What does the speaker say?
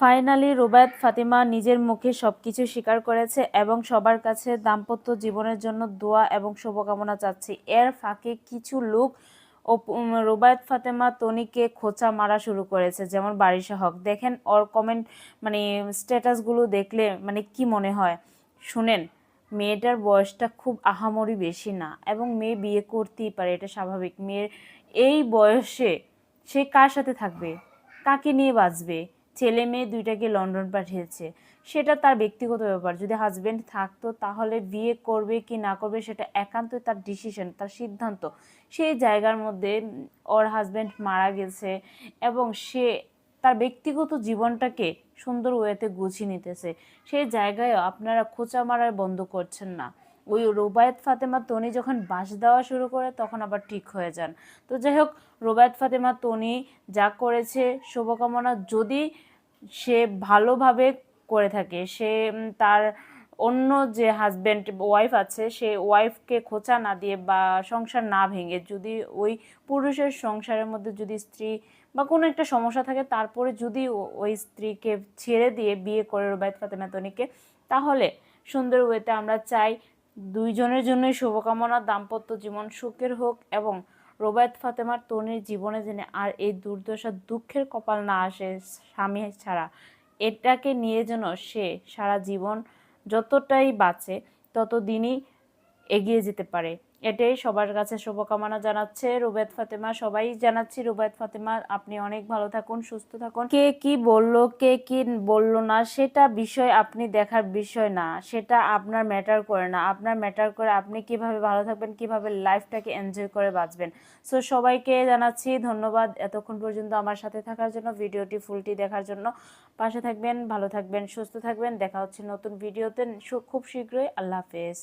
Finally Rubayet Fatima নিজের মুখে সবকিছু স্বীকার করেছে এবং সবার কাছে দাম্পত্য জীবনের জন্য দোয়া এবং শুভকামনা চাচ্ছি। এর ফাঁকে কিছু লোক রুবায়েত ফাতেমা তনিকে খোঁচা মারা শুরু করেছে, যেমন বারিশা হক। দেখেন ওর কমেন্ট মানে স্ট্যাটাসগুলো দেখলে মানে কি মনে হয়? শুনেন, মেয়েটার বয়সটা খুব আহামরি বেশি না এবং মেয়ে বিয়ে করতেই পারে, এটা স্বাভাবিক। মেয়ের এই বয়সে সে কার সাথে থাকবে? কাকে নিয়ে বাঁচবে? ছেলে মেয়ে দুইটাকে লন্ডন পাঠিয়েছে। সেটা তার ব্যক্তিগত ব্যাপার। যদি হাজবেন্ড থাকতো, তাহলে বিয়ে করবে কি না করবে, সেটা একান্তই তার ডিসিশন তার সিদ্ধান্ত। সেই জায়গার মধ্যে ওর হাজবেন্ড মারা গেছে এবং সে তার ব্যক্তিগত জীবনটাকে সুন্দর ওয়েতে গুছিয়ে নিতেছে। সেই জায়গায় আপনারা খোঁচা মারার বন্ধ করছেন না। ওই রোবায়েত ফাতেমা তনি যখন বাঁশ দেওয়া শুরু করে, তখন আবার ঠিক হয়ে যান। তো যাই হোক, রোবায়ত ফাতেমা তনি যা করেছে, শুভকামনা যদি সে ভালোভাবে করে থাকে। সে তার অন্য যে হাজব্যান্ড ওয়াইফ আছে, সে ওয়াইফকে খোঁচা না দিয়ে বা সংসার না ভেঙে যদি ওই পুরুষের সংসারের মধ্যে যদি স্ত্রী বা কোনো একটা সমস্যা থাকে, তারপরে যদি ওই স্ত্রীকে ছেড়ে দিয়ে বিয়ে করে রোবায়ত ফাতেমা তনিকে, তাহলে সুন্দর ওয়েতে আমরা চাই দুইজনের জন্যই শুভকামনা, দাম্পত্য জীবন সুখের হোক এবং রোবায়ত ফাতেমার তনির জীবনে যেন আর এই দুর্দশা দুঃখের কপাল না আসে স্বামী ছাড়া, এটাকে নিয়ে যেন সে সারা জীবন যতটাই বাঁচে ততদিনই এগিয়ে যেতে পারে। এটাই সবার কাছে শুভকামনা জানাচ্ছে। রুবেদ, ফাতেমা, সবাই জানাচ্ছি, রুবেদ, ফাতেমা, আপনি অনেক ভালো থাকুন, সুস্থ থাকুন। কে কি বলল, কে কি বলল না, সেটা বিষয় আপনি দেখার বিষয় না। সেটা আপনার ম্যাটার করে না। আপনার ম্যাটার করে আপনি কীভাবে ভালো থাকবেন, কীভাবে লাইফটাকে এনজয় করে বাঁচবেন। সো সবাইকে জানাচ্ছি ধন্যবাদ এতক্ষণ পর্যন্ত আমার সাথে থাকার জন্য, ভিডিওটি ফুলটি দেখার জন্য। পাশে থাকবেন, ভালো থাকবেন, সুস্থ থাকবেন। দেখা হচ্ছে নতুন ভিডিওতে। খুব শীঘ্রই। আল্লাহ হাফেজ।